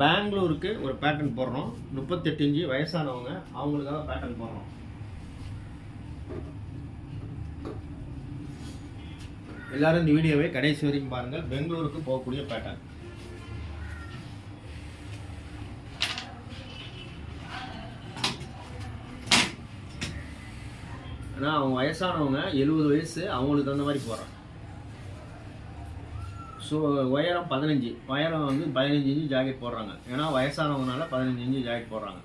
பெங்களூருக்கு ஒரு பேட்டர்ன் போடுறோம். முப்பத்தெட்டு இஞ்சி வயசானவங்க அவங்களுக்காக பேட்டர்ன் போடுறோம். எல்லாரும் இந்த வீடியோவை கடைசி வரைக்கும் பாருங்கள். பெங்களூருக்கு போகக்கூடிய பேட்டர்ன் ஏன்னா அவங்க வயசானவங்க எழுபது வயசு அவங்களுக்கு தகுந்த மாதிரி போடுறாங்க. ஸோ உயரம் பதினஞ்சு. உயரம் வந்து பதினஞ்சு இன்ச்சு ஜாக்கெட் போடுறாங்க. ஏன்னா வயசானவங்கனால பதினஞ்சு இன்ச்சு ஜாக்கெட் போடுறாங்க.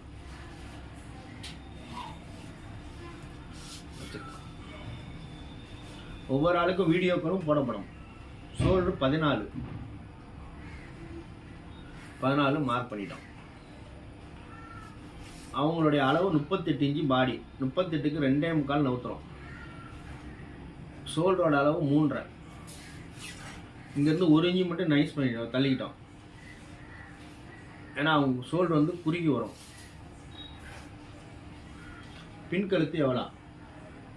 ஒவ்வொரு ஆளுக்கும் வீடியோக்களும் போடப்படும். ஷோல்டர் பதினாலு. பதினாலு மார்க் பண்ணிட்டோம். அவங்களுடைய அளவு முப்பத்தெட்டு இன்ச்சு பாடி முப்பத்தெட்டுக்கு ரெண்டே முக்கால் நவுத்துறோம். ஷோல்டரோட அளவு மூன்றரை. இங்கேருந்து ஒரு இஞ்சி மட்டும் நைஸ் பண்ணிட்டோம் தள்ளிக்கிட்டோம். ஏன்னா அவங்க ஷோல்டர் வந்து குறுகி வரும். பின் கழுத்து எவ்வளோ?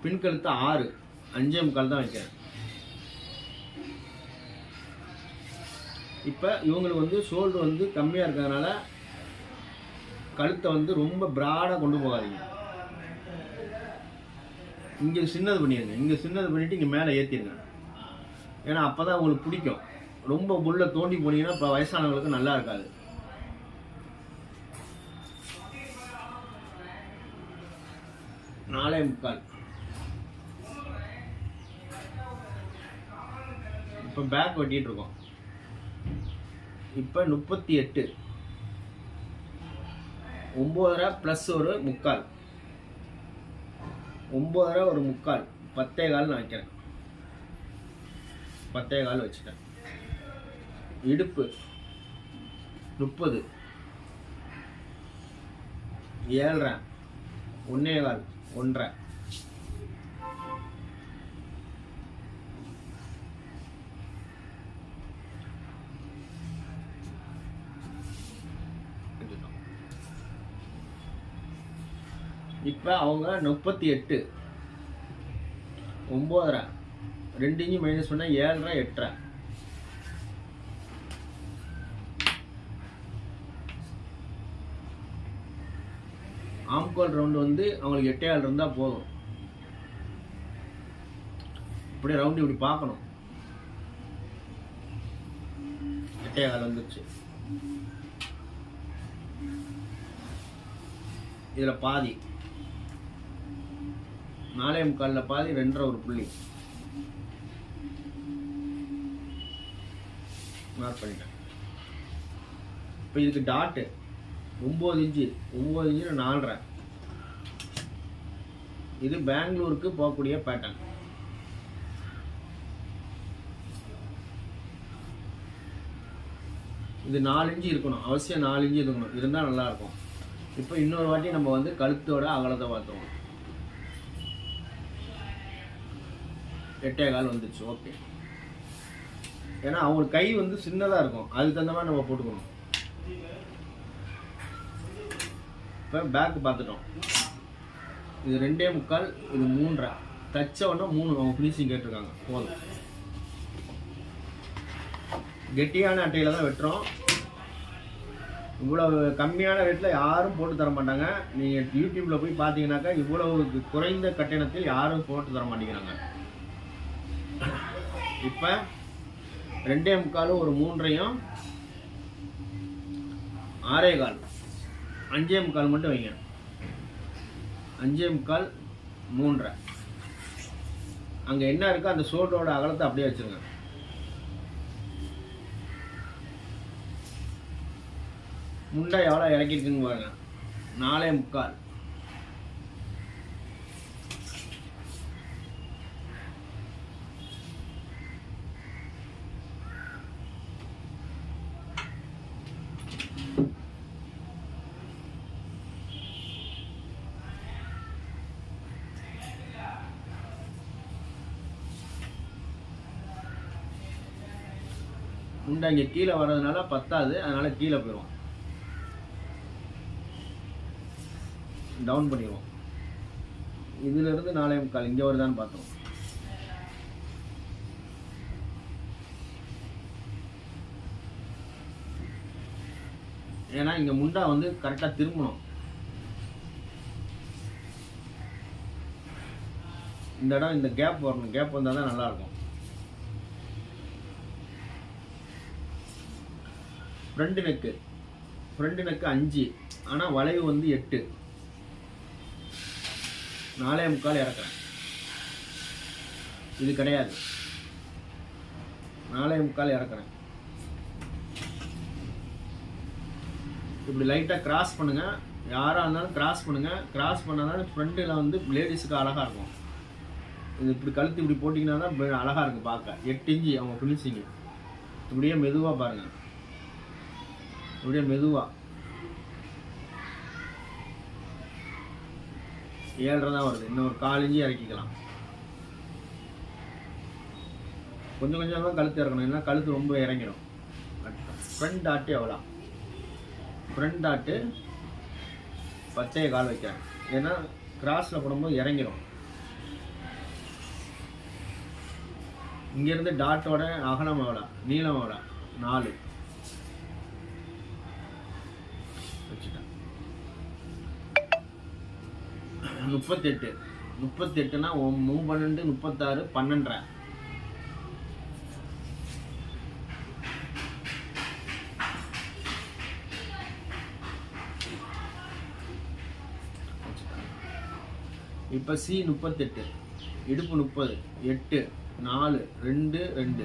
பின் கழுத்து ஆறு. அஞ்சே முக்கால் தான் வைக்கிறேன். இப்போ இவங்களுக்கு வந்து ஷோல்டர் வந்து கம்மியாக இருக்கிறதுனால கழுத்தை வந்து ரொம்ப ப்ராடாக கொண்டு போகாதீங்க. இங்கே சின்னது பண்ணிடுங்க. இங்கே சின்னது பண்ணிவிட்டு இங்கே மேலே ஏற்றிடுங்க ஏன்னா அப்போ தான் உங்களுக்கு பிடிக்கும். ரொம்ப புல்ல தோண்டி போனீங்கன்னா இப்போ வயசானவங்களுக்கு நல்லா இருக்காது. நாலே முக்கால். இப்போ பேக் வெட்டிட்டு இருக்கோம். இப்போ முப்பத்தி எட்டு. ஒம்போதரை ப்ளஸ் ஒரு முக்கால். ஒம்போதரை ஒரு முக்கால். பத்தே கால் நான் வைக்கிறேன் பத்தே கால் வச்சுட்டேன். இடுப்பு முப்பது. ஏழ்ரை. ஒன்னே கால் ஒன்றரை. இப்போ அவங்க முப்பத்தி எட்டு. ஒம்போதரை. ரெண்டையும் மைனஸ் பண்ணால் ஏழரை எட்டரை ஆம்கோல் ரவுண்டு வந்து அவங்களுக்கு எட்டே ஆள் இருந்தால் போதும். இப்படியே ரவுண்டு இப்படி பார்க்கணும். எட்டே ஆள் வந்துருச்சு. இதில் பாதி. நாலே முக்காலில் பாதி ரெண்டரை ஒரு புள்ளி. மார்க் பண்ணிட்டேன். இப்போ இதுக்கு டாட்டு ஒம்பது இன்ச்சு ஒம்பது இன்ச்சு நாலரை. இது பெங்களூருக்கு போகக்கூடிய பேட்டர்ன் இது நாலு இன்ச்சு இருக்கணும். அவசியம் நாலு இன்ச்சு இருக்கணும். இருந்தால் நல்லாயிருக்கும் இப்போ இன்னொரு வாட்டி நம்ம வந்து கழுத்தோட அகலத்தை பார்த்துருவோம் எட்டே கால் வந்துச்சு ஓகே. ஏன்னா அவங்களுக்கு கை வந்து சின்னதாக இருக்கும். அதுக்கு தகுந்த மாதிரி நம்ம போட்டுக்கணும். இப்போ பேக் பார்த்துட்டோம். இது ரெண்டே முக்கால் இது மூன்றரை. தச்ச உடனே மூணு அவங்க ஃபினிஷிங் கேட்டிருக்காங்க. போதும். கெட்டியான அட்டையில் தான் வெட்டுறோம். இவ்வளவு கம்மியான ரேட்டில் யாரும் போட்டு தர மாட்டாங்க. நீங்கள் யூடியூப்பில் போய் பார்த்தீங்கன்னாக்கா இவ்வளவு குறைந்த கட்டணத்தில் யாரும் போட்டு தர மாட்டேங்கிறாங்க. இப்போ ரெண்டே முக்காலும் ஒரு மூன்றையும் ஆறே கால். அஞ்சே முக்கால் மட்டும் வைங்க. அஞ்சே முக்கால் மூன்றரை. அங்கே என்ன இருக்கோ அந்த சோட்டோட அகலத்தை அப்படியே வச்சுருங்க. முண்டை எவ்வளோ இறக்கிருக்குன்னு பாருங்க. நாலே முக்கால். முண்டை இங்கே கீழே வர்றதுனால பத்தாது. அதனால் கீழே போயிடும் டவுன் பண்ணிடுவோம். இதிலிருந்து இருந்து கால் முக்கால். இங்கே வருதான்னு பார்த்தோம். ஏன்னா இங்கே முண்டா வந்து கரெக்டாக திரும்பணும். இந்த இடம் இந்த கேப் வரணும். கேப் வந்தால் தான் நல்லாயிருக்கும். ஃப்ரண்ட் நெக்கு ஃப்ரண்ட் நெக்கு அஞ்சு. ஆனால் வளைவு வந்து எட்டு. நாலே முக்கால் இறக்குறேன். இது கிடையாது. நாலே முக்கால் இறக்குறேன். இப்படி லைட்டாக கிராஸ் பண்ணுங்கள் யாராக இருந்தாலும் கிராஸ் பண்ணுங்கள் கிராஸ் பண்ணால் தான் ஃப்ரண்ட்டில் வந்து லேடிஸுக்கு அழகாக இருக்கும். இது இப்படி கழுத்து இப்படி போட்டிங்கன்னா தான் அழகாக இருக்கும் பார்க்க. எட்டு இஞ்சி அவங்க ஃபினிஷிங்கு இப்படியே மெதுவாக பாருங்கள் அப்படியே மெதுவாக ஏழரை தான் வருது. இன்னும் ஒரு கால் இறக்கிக்கலாம். கொஞ்சம் கொஞ்சம் தான் கழுத்து இறக்கணும். ஏன்னா கழுத்து ரொம்ப இறங்கிடும். ஃப்ரண்ட் ஆட்டு எவ்வளோ ஃப்ரண்ட் டாட்டு பச்சையை கால் வைக்கிறேன். ஏன்னா கிராஸில் போடும்போது இறங்கிடும் இங்கேருந்து டாட்டோட அகலம் எவ்வளோ நீளம் எவ்வளோ நாலு. வச்சுட்டேன். முப்பத்தெட்டு. முப்பத்தெட்டுனா மூணு பன்னெண்டு முப்பத்தாறு பன்னெண்டரை. இப்போ சி முப்பத்தெட்டு. இடுப்பு முப்பது. எட்டு. நாலு. ரெண்டு ரெண்டு.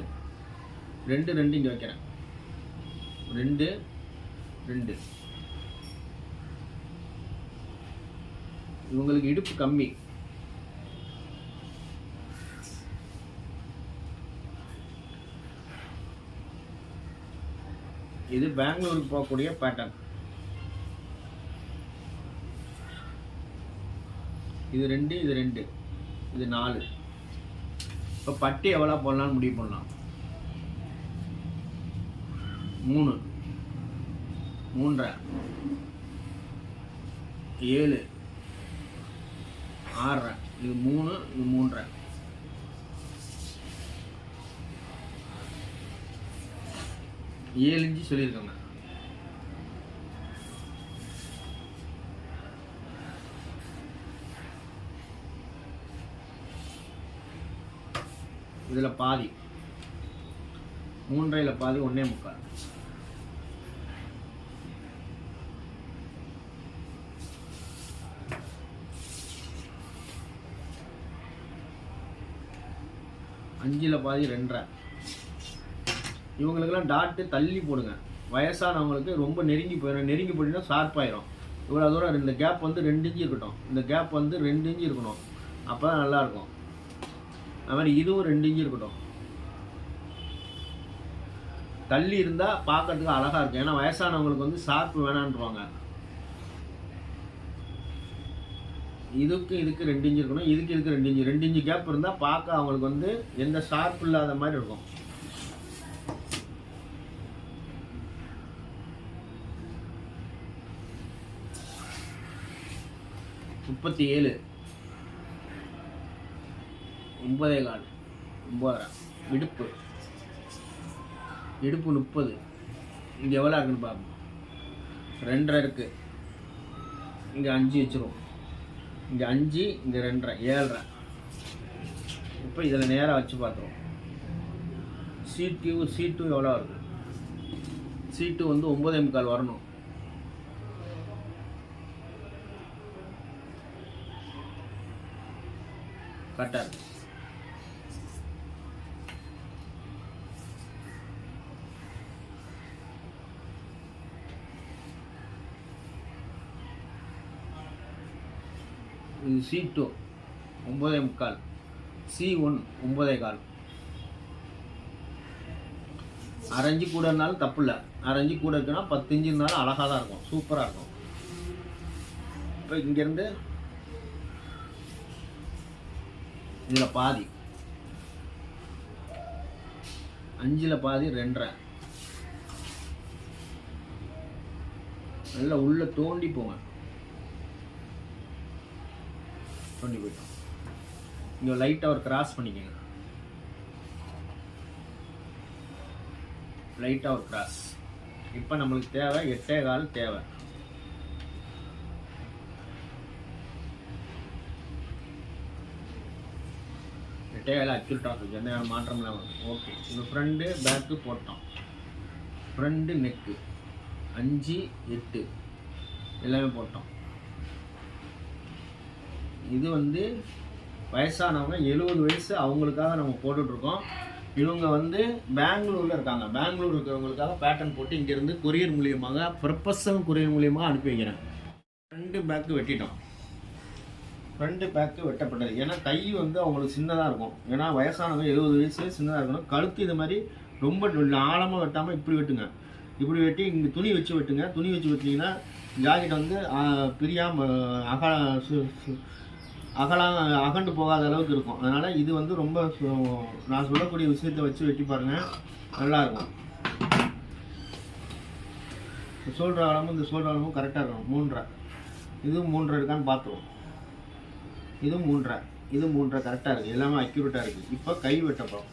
ரெண்டு ரெண்டு இங்கே வைக்கிறேன். ரெண்டு ரெண்டு. இவங்களுக்கு இடுப்பு கம்மி. இது பெங்களூருக்கு போகக்கூடிய பேட்டர்ன் இது ரெண்டு இது ரெண்டு இது நாலு. இப்போ பட்டி எவ்வளோ போடலாம்னு முடிவு பண்ணலாம். மூணு மூன்றரை ஏழு ஆறரை. இது மூணு இது மூன்றரை. ஏழு இன்ச்சு சொல்லியிருக்காங்க. இதில் பாதி. மூன்றையில் பாதி ஒன்றே முக்கால். அஞ்சில் பாதி ரெண்டரை. இவங்களுக்கெல்லாம் டாட்டு தள்ளி போடுங்க. வயசானவங்களுக்கு ரொம்ப நெருங்கி போயிடும் நெருங்கி போயிட்டீங்கன்னா ஷார்ப்பாயிரும் இவ்வளோ தூரம் இந்த கேப் வந்து ரெண்டு இன்ச்சு இருக்கட்டும். இந்த கேப் வந்து ரெண்டு இன்ச்சு இருக்கணும். அப்போ தான் நல்லாயிருக்கும் அது மாதிரி இதுவும் ரெண்டு இன்ச்சு இருக்கட்டும். தள்ளி இருந்தால் பார்க்கறதுக்கு அழகாக இருக்கும். ஏன்னா வயசானவங்களுக்கு வந்து ஷார்ப்பு வேணான்றவாங்க. இதுக்கு இதுக்கு ரெண்டு இன்ச்சு இருக்கணும் இதுக்கு இதுக்கு ரெண்டு இன்ச்சு ரெண்டு இன்ச்சு கேப் இருந்தால் பார்க்க அவங்களுக்கு வந்து எந்த ஷார்ப் இல்லாத மாதிரி இருக்கும். முப்பத்தி ஏழு ஒன்பதே கால். ஒம்பதரை இடுப்பு. இடுப்பு முப்பது. இங்கே எவ்வளோ இருக்குன்னு பார்ப்போம். ரெண்டரை இருக்குது இங்கே அஞ்சு வச்சுருவோம். இங்கே அஞ்சு இங்கே ரெண்டரை ஏழரை. இப்போ இதில் நேராக வச்சு பார்த்துருவோம் சி சீட்டும் சி டூ எவ்வளோ இருக்குது சி டூ வந்து ஒம்பதே முக்கால் வரணும். கரெக்டாக இருக்குது இது சி டூ ஒம்பதே முக்கால். சி ஒன் ஒம்பதே கால். அரைஞ்சு கூட இருந்தாலும் தப்பு இல்லை அரைஞ்சு கூட இருக்குன்னா பத்து இஞ்சு இருந்தாலும் அழகாக தான் இருக்கும். சூப்பராக இருக்கும். இப்போ இங்கேருந்து இதில் பாதி. அஞ்சில் பாதி ரெண்டரை. நல்லா உள்ளே தோண்டி போங்க. தோண்டி போயிட்டோம் இங்கே லைட்டாக ஒரு கிராஸ் பண்ணிக்கோங்க. லைட்டாக ஒரு கிராஸ் இப்போ நம்மளுக்கு தேவை எட்டே கால் தேவை. எட்டே கால் அக்யூரேட்டாக இருக்குது எந்த மாற்றம் இல்லாமல் ஓகே இப்போ ஃப்ரண்ட்டு பேக்கு போட்டோம். ஃப்ரண்ட்டு நெக்கு அஞ்சு எட்டு. எல்லாமே போட்டோம். இது வந்து வயசானவங்க எழுபது வயசு அவங்களுக்காக நம்ம போட்டுட்ருக்கோம். இவங்க வந்து பெங்களூரில் இருக்காங்க. பெங்களூர் இருக்கிறவங்களுக்காக பேட்டர்ன் போட்டு இங்கேருந்து கொரியர் மூலியமாக ப்ரொபஷனல் கொரியர் மூலியமாக அனுப்பி வைக்கிறேன். ரெண்டு பேக்கு வெட்டிட்டோம். ஃப்ரண்ட் பேக்கு வெட்டப்பட்டது. ஏன்னா கை வந்து அவங்களுக்கு சின்னதாக இருக்கும். ஏன்னா வயசானவங்க எழுபது வயசு சின்னதாக இருக்கணும். கழுத்து இது மாதிரி ரொம்ப ஆழமாக வெட்டாமல் இப்படி வெட்டுங்க. இப்படி வெட்டி இங்கே துணி வச்சு வெட்டுங்க. துணி வச்சு வெட்டிங்கன்னா ஜாக்கெட் வந்து பிரியாமல் அக சு- அகலாம் அகண்டு போகாத அளவுக்கு இருக்கும். அதனால் இது வந்து ரொம்ப நான் சொல்லக்கூடிய விஷயத்தை வச்சு வெட்டி பாருங்கள் நல்லாயிருக்கும் சோல்ற அளவும் இந்த சோல்ற அளவும் கரெக்டாக இருக்கும் மூன்றரை. இதுவும் மூன்றரை இருக்கான்னு பார்த்துருவோம். இதுவும் மூன்றரை. இது மூன்றரை கரெக்டாக இருக்குது எல்லாமே அக்யூரேட்டாக இருக்குது இப்போ கை வெட்டப்படும்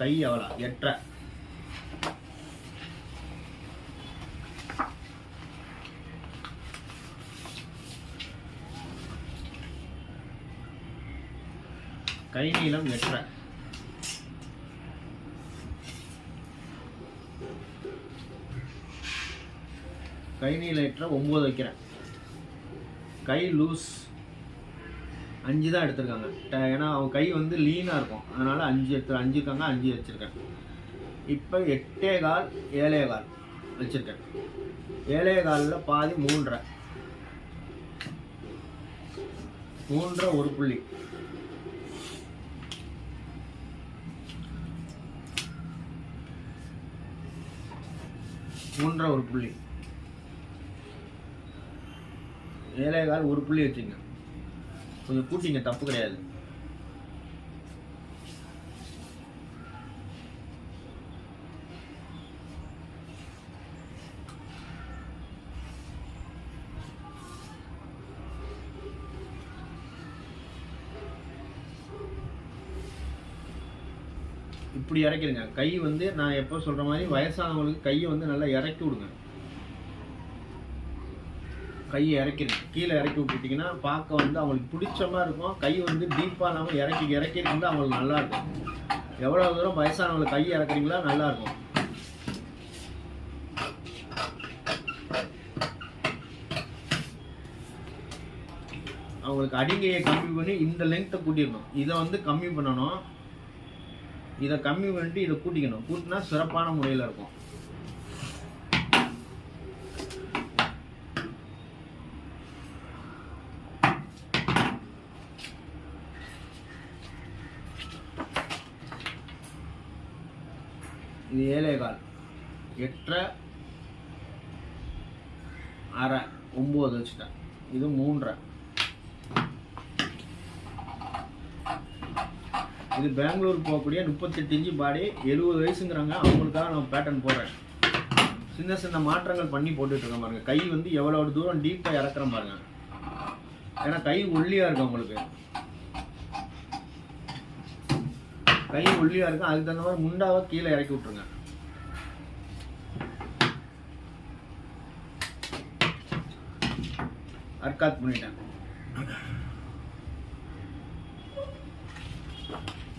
கை எவ்வளோ எட்டரை. கை நீளம் எட்டரை கை நீளம் எட்டரை ஒம்பது வைக்கிறேன். கை லூஸ் அஞ்சு தான் எடுத்திருக்காங்க. ஏன்னா அவன் கை வந்து லீனாக இருக்கும். அதனால் அஞ்சு எடுத்து அஞ்சு இருக்காங்க அஞ்சு வச்சுருக்கேன். இப்போ எட்டே கால் ஏழே கால் வச்சுருக்கேன். ஏழே காலில் பாதி மூன்றரை. மூன்றரை ஒரு புள்ளி. மூன்றரை ஒரு புள்ளி. ஏழே கால் ஒரு புள்ளி வச்சுங்க. கொஞ்சம் கூட்டிங்க தப்பு கிடையாது. இப்படி இறக்கிடுங்க கை வந்து நான் எப்போ சொல்கிற மாதிரி வயசானவங்களுக்கு கையை வந்து நல்லா இறக்கி விடுங்க. கையை இறக்கிடுங்க கீழே இறக்கி விட்டுட்டிங்கன்னா பார்க்க வந்து அவங்களுக்கு பிடிச்ச மாதிரி இருக்கும். கை வந்து டீப்பாக இல்லாமல் இறக்கி இறக்கி வந்து அவங்களுக்கு நல்லாயிருக்கும் எவ்வளோ தூரம் வயசானவங்களுக்கு கை இறக்குறீங்களா நல்லாயிருக்கும் அவங்களுக்கு அடிங்கையை கம்மி பண்ணி இந்த லெங்க்த்தை கூட்டிடணும். இதை வந்து கம்மி பண்ணணும். இதை கம்மி பண்ணிட்டு இதை கூட்டிக்கணும். கூட்டினா சிறப்பான முறையில் இருக்கும். இது ஏழே கால். எட்டரை அரை ஒம்பது வச்சுட்டேன். இது மூன்றரை. இது பெங்களூர் போகக்கூடிய முப்பத்தெட்டு இன்ச்சு பாடி எழுபது வயசுங்கிறாங்க அவங்களுக்காக நான் பேட்டர்ன் போடுறேன். சின்ன சின்ன மாற்றங்கள் பண்ணி போட்டுட்டு இருக்கேன் பாருங்க. கை வந்து எவ்வளவு தூரம் டீப்பாக இறக்குறேன் பாருங்க. ஏன்னா கை ஒல்லியாக இருக்கும் உங்களுக்கு கை ஒல்லியாக இருக்கும் அதுக்கு தகுந்த மாதிரி முண்டாவை கீழே இறக்கி விட்ருங்க அர்க்காத் பண்ணிட்டேன்.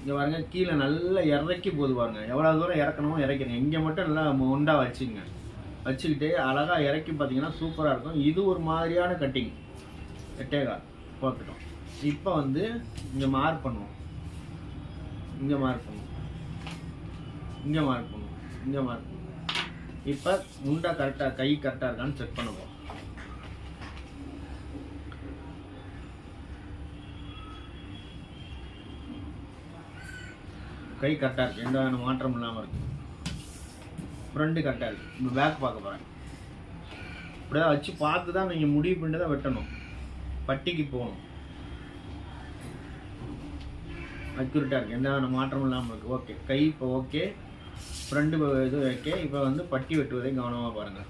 இங்கே பாருங்க கீழே நல்லா இறக்கி போது பாருங்க. எவ்வளோ தூரம் இறக்கணுமோ இறக்கிறேன் இங்கே மட்டும் நல்லா உண்டாக வச்சுங்க. வச்சுக்கிட்டு அழகாக இறக்கி பார்த்தீங்கன்னா சூப்பராக இருக்கும். இது ஒரு மாதிரியான கட்டிங் எட்டேகால். போட்டுட்டோம் இப்போ வந்து இங்கே மார்க் பண்ணுவோம். இங்கே மார்க் பண்ணுவோம். இங்கே மார்க் பண்ணுவோம். இங்கே மார்க் பண்ணுவோம். இப்போ முண்டா கரெக்டாக கை கரெக்டாக இருக்கான்னு செக் பண்ணுவோம். கை கரெக்டாக இருக்குது எந்த வகையான மாற்றம் இல்லாமல் இருக்குது ஃப்ரண்ட்டு கரெக்டாக இருக்குது இப்போ பேக் பார்க்க போகிறேன் இப்படியே வச்சு பார்த்து தான் நீங்கள் முடிவு பண்ணிட்டு தான் வெட்டணும். பட்டிக்கு போகணும். அக்யூரேட்டாக இருக்குது எந்த வகையான மாற்றமும் இல்லாமல் இருக்குது ஓகே கை இப்போ ஓகே ஃப்ரெண்டு இது ஓகே இப்போ வந்து பட்டி வெட்டுவதை கவனமாக பாருங்கள்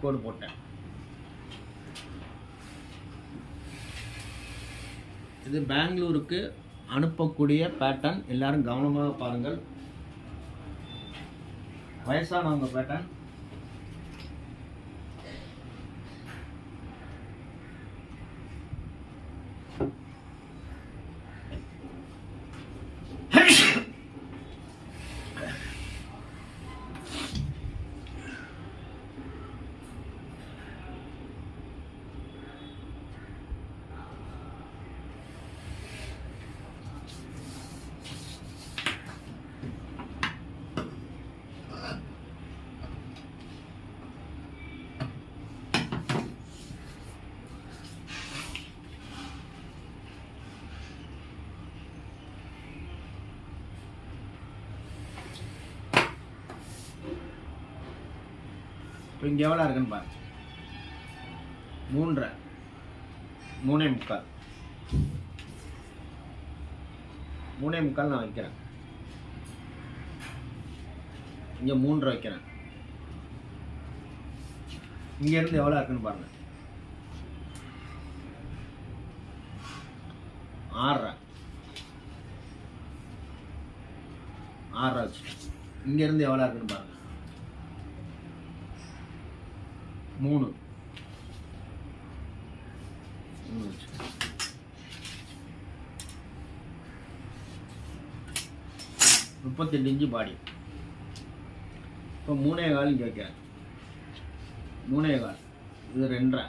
கோடு போட்டேன் இது பெங்களூருக்கு அனுப்பக்கூடிய பேட்டர்ன் எல்லாரும் கவனமாக பாருங்கள். வயசானவங்க பேட்டர்ன் இப்போ இங்கே எவ்வளோ இருக்குன்னு பாரு. மூன்றரை. மூணே முக்கால். மூணே முக்கால் நான் வைக்கிறேன். இங்கே மூன்றரை வைக்கிறேன். இங்கேருந்து எவ்வளோ இருக்குன்னு பாருங்க. ஆறரை. ஆறரை வச்சு இங்கேருந்து எவ்வளோ இருக்குன்னு பாருங்க. மூணு. மூணு முப்பத்தெட்டு இன்ச்சு பாடி. இப்போ மூணே கால் இங்கே வைக்கிறேன் மூணே கால். இது ரெண்டரை.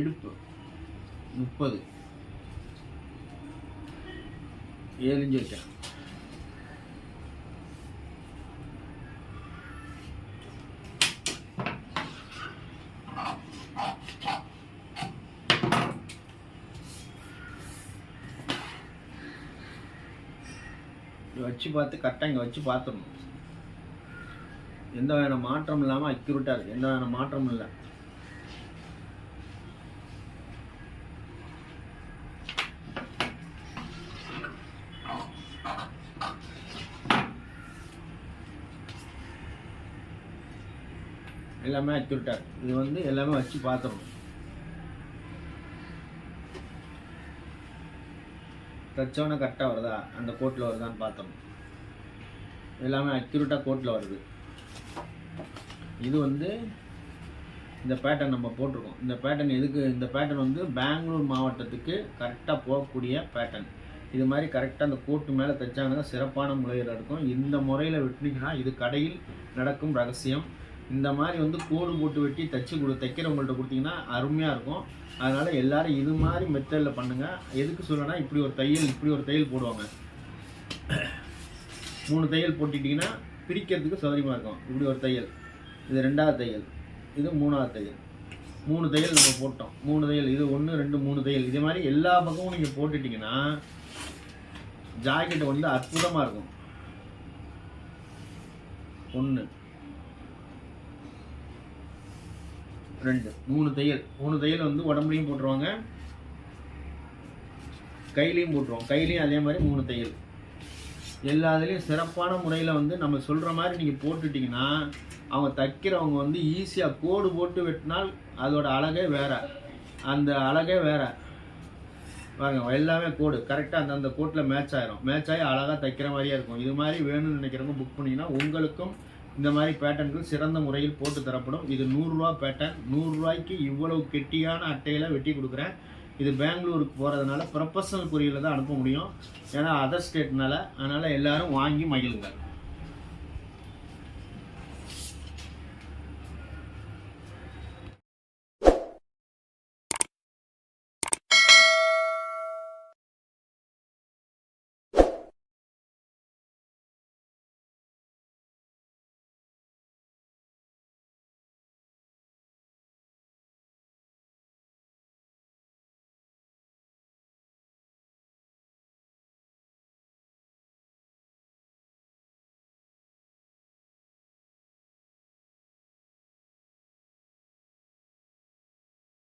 இடுப்பு முப்பது. ஏழிஞ்சு வச்சேன் இதை வச்சு பார்த்து கரெக்டாக இங்கே வச்சு பார்த்துடணும். எந்த வகையான மாற்றம் இல்லாமல் அக்யூரேட்டாக இருக்குது எந்த வகையான மாற்றமும் இல்லை. எல்லாமே அக்யூரேட்டாக இது வந்து எல்லாமே வச்சு பார்த்துடணும் தச்சவனை கரெக்டாக வருதா? அந்த கோட்டில் வருதான்னு பார்த்தோம் எல்லாமே அக்யூரேட்டாக கோட்டில் வருது. இது வந்து இந்த பேட்டர்ன் நம்ம போட்டிருக்கோம். இந்த பேட்டர்ன் எதுக்கு? இந்த பேட்டர்ன் வந்து பெங்களூர் மாவட்டத்துக்கு கரெக்டாக போகக்கூடிய பேட்டர்ன் இது மாதிரி கரெக்டாக அந்த கோட்டு மேலே தைச்சாங்கன்னா சிறப்பான முறையில் இருக்கும். இந்த முறையில் விட்டுனீங்கன்னா இது கடையில் நடக்கும் ரகசியம். இந்த மாதிரி வந்து கோடு போட்டு வெட்டி தைச்சி கொடு தைக்கிறவங்கள்ட்ட கொடுத்தீங்கன்னா அருமையாக இருக்கும். அதனால் எல்லோரும் இது மாதிரி மெத்தடில் பண்ணுங்கள் எதுக்கு சொல்லனா இப்படி ஒரு தையல் இப்படி ஒரு தையல் போடுவாங்க. மூணு தையல் போட்டுட்டிங்கன்னா பிரிக்கிறதுக்கு சௌகரியமாக இருக்கும். இப்படி ஒரு தையல். இது ரெண்டாவது தையல். இது மூணாவது தையல். மூணு தையல் நம்ம போட்டோம். மூணு தையல். இது ஒன்று ரெண்டு மூணு தையல். இதே மாதிரி எல்லா பக்கமும் நீங்கள் போட்டுட்டிங்கன்னா ஜாக்கெட் வந்து அற்புதமாக இருக்கும். ஒன்று ரெண்டு. மூணு தையல். மூணு தையல் வந்து உடம்புலையும் போட்டுருவாங்க. கையிலையும் போட்டுருவோம். கையிலையும் அதே மாதிரி மூணு தையல். எல்லா இதுலேயும் சிறப்பான முறையில் வந்து நம்ம சொல்கிற மாதிரி நீங்கள் போட்டுட்டிங்கன்னா அவங்க தைக்கிறவங்க வந்து ஈஸியாக கோடு போட்டு வெட்டினால் அதோட அழகே வேற. அந்த அழகே வேறு. வாங்க எல்லாமே கோடு. கரெக்டாக அந்த அந்த கோட்டில் மேட்ச் ஆயிரும். மேட்ச் ஆகி அழகாக தைக்கிற மாதிரியே இருக்கும். இது மாதிரி வேணும்னு நினைக்கிறவங்க புக் பண்ணிங்கன்னா உங்களுக்கும் இந்த மாதிரி பேட்டர்ன்கள் சிறந்த முறையில் போட்டு தரப்படும். இது நூறுரூவா பேட்டர்ன் நூறுரூவாய்க்கு இவ்வளவு கெட்டியான அட்டையில் வெட்டி கொடுக்குறேன். இது பெங்களூருக்கு போகிறதுனால ப்ரொஃபஷனல் குறியில் தான் அனுப்ப முடியும். ஏன்னா அதர் ஸ்டேட்னால அதனால் எல்லாரும் வாங்கி மகிழுங்கள்